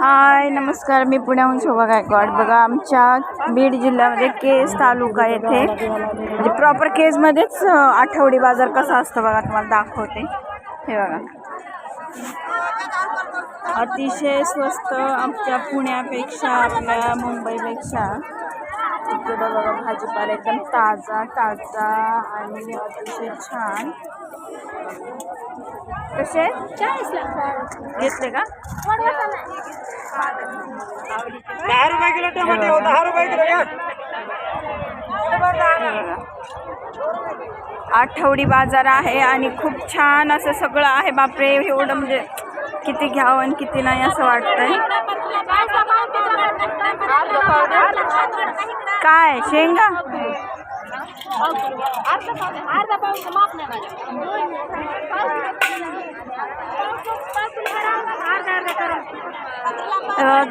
हाय नमस्कार. मी पुण्याहून शोभा गायकवाड. बघा आमच्या बीड जिल्ह्यामध्ये केस तालुका येथे म्हणजे प्रॉपर केसमध्येच आठवडी बाजार कसा असतो बघा तुम्हाला दाखवते. हे बघा. अतिशय स्वस्त आमच्या पुण्यापेक्षा आपल्या मुंबईपेक्षा. इकडं बघा भाजीपाला एकदम ताजा ताजा आणि अतिशय छान. कसे? घेतले का? दहा रुपये किलो टमाटे हो दहा रुपये किलो आठवडी बाजार आहे आणि खूप छान असं सगळं आहे. बापरे एवढं म्हणजे किती घ्यावं आणि किती नाही असं वाटतंय. काय शेंगा? अर्धा पाऊस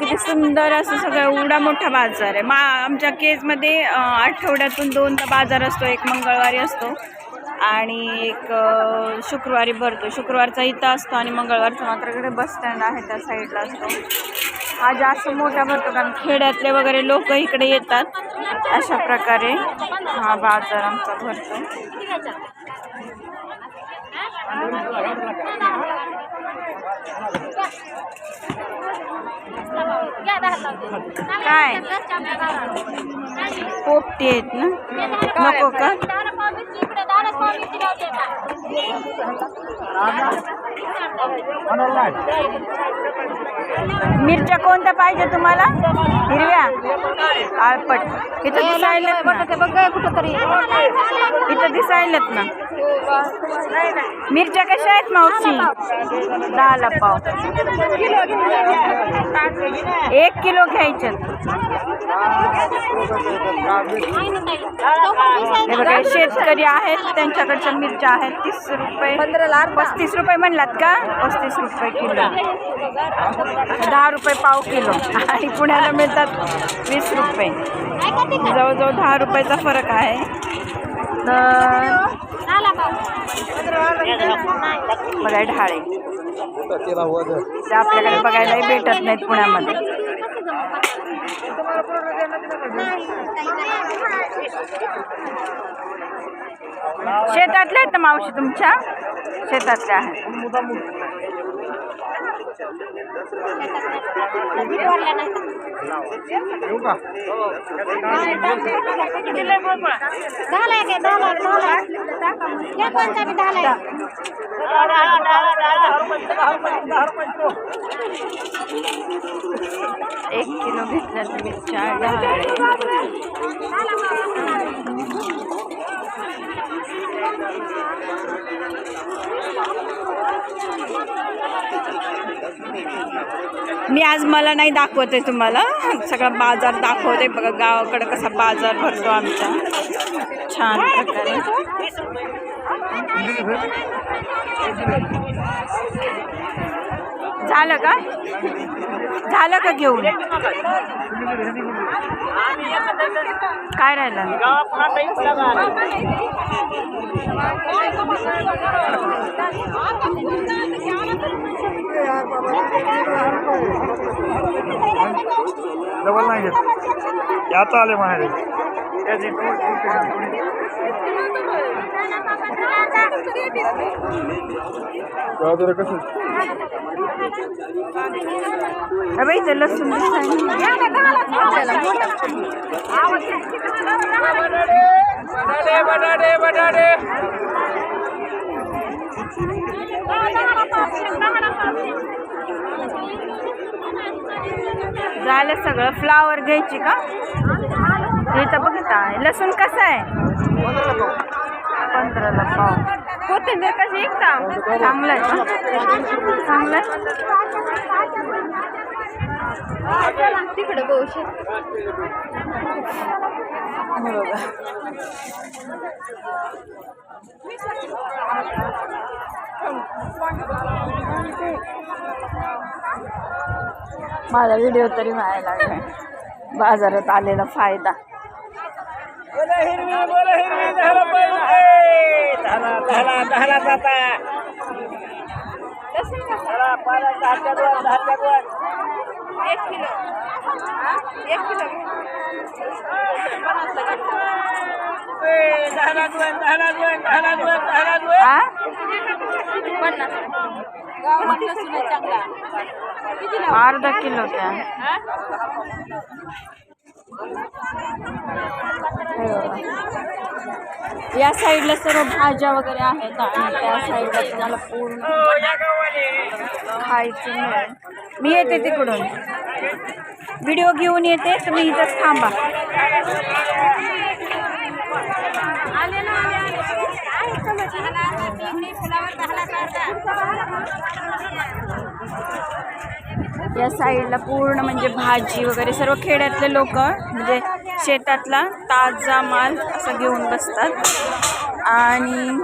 किती सुंदर असं सगळं एवढा मोठा बाजार आहे. मा आमच्या केजमध्ये आठवड्यातून दोनदा बाजार असतो एक मंगळवारी असतो आणि एक शुक्रवारी भरतो. शुक्रवारचा इथं असतो आणि मंगळवारचा मात्र इकडे बस स्टँड आहे त्या साईडला असतो. हा जास्त मोठा भरतो कारण खेड्यातले वगैरे लोक इकडे येतात. अशा प्रकारे हा बाजार आमचा भरतो. काय? पोपटी आहेत ना? नको का? मिरच्या कोणत्या पाहिजे तुम्हाला? हिरव्या? आळपट इथं दिसायलेत ना. कुठं तरी. इथं दिसायलेत ना. मिरच्या कशा आहेत मावशी? दहाला पाव. एक किलो घ्यायचे हे बघा शेतकरी आहेत त्यांच्याकडच्या मिरच्या आहेत तीस रुपये पस्तीस रुपये म्हणलात का? पस्तीस रुपये किलो. दहा रुपये पाव किलो. आणि पुण्याला मिळतात वीस रुपये. जवळजवळ दहा रुपयाचा फरक आहे. तर बघा ढाळे. ते आपल्याकडे बघायलाही भेटत नाहीत पुण्यामध्ये. शेतातल्या आहेत ना मावशी तुमच्या शेतातल्या आहेत येऊ दहा एक किलो घेतल्या तुम्ही चार मी आज मला नाही दाखवत आहे तुम्हाला. सगळा बाजार दाखवते बघा गावाकडे कसा बाजार भरतो आमचा. छान प्रकारे. झालं का? झालं का घेऊन? काय राहिलं? डबल नाही घेत. याचा आले माहेर त्याची जरा कसं अबे इथं लसूण दिसायला. बटाटे बटाटे बटाटे झालं सगळं. फ्लावर घ्यायची का? इथं बघता लसूण कसं आहे? पंधराला पाव. कोथिंबीर कशी विकता चांगलं आहे. चांगलं आहे. तिकडे बहुशे माझा व्हिडिओ तरी व्हायला लागला बाजारात आलेला फायदा. बोला हिरवी बोला हिरवी दहाला जाता पाला दहाच्या दहाच्या एक किलो एक किलो ए, दहाला दोन दहाला दोन दहाला दोन दहाला दोन आ पन्नास गाव म्हटलं सुद्धा चांगला किती लावू? अर्धा किलो द्या हो. या साईडला सर्व भाज्या वगैरे आहेत आणि त्या साईडला तुम्हाला पूर्ण खायचं मिळेल. मी येते तिकडून. व्हिडिओ घेऊन येते तुम्ही इथंच थांबा. या साईडला पूर्ण म्हणजे भाजी वगैरे सर्व खेड्यातले लोक म्हणजे शेतातला ताजा माल असं घेऊन बसतात. आणि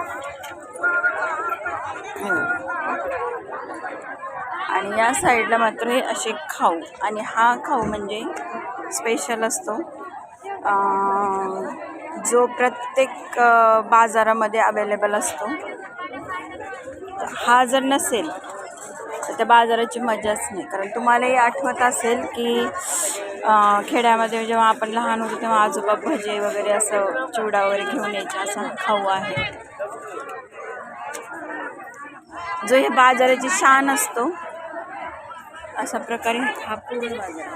आणि या साईडला मात्र हे असे खाऊ. आणि हा खाऊ म्हणजे स्पेशल असतो. जो प्रत्येक बाजारामध्ये अवेलेबल असतो. हा जर नसेल तर त्या बाजाराची मजाच नाही. कारण तुम्हालाही आठवत असेल की खेड्यामध्ये जेव्हा आपण लहान होतो तेव्हा आजोबा भजे वगैरे असं चिवडा वगैरे घेऊन यायचे असं खाऊ आहे. जो हे बाजाराची शान असतो अशा प्रकारे हा पूर्ण बाजार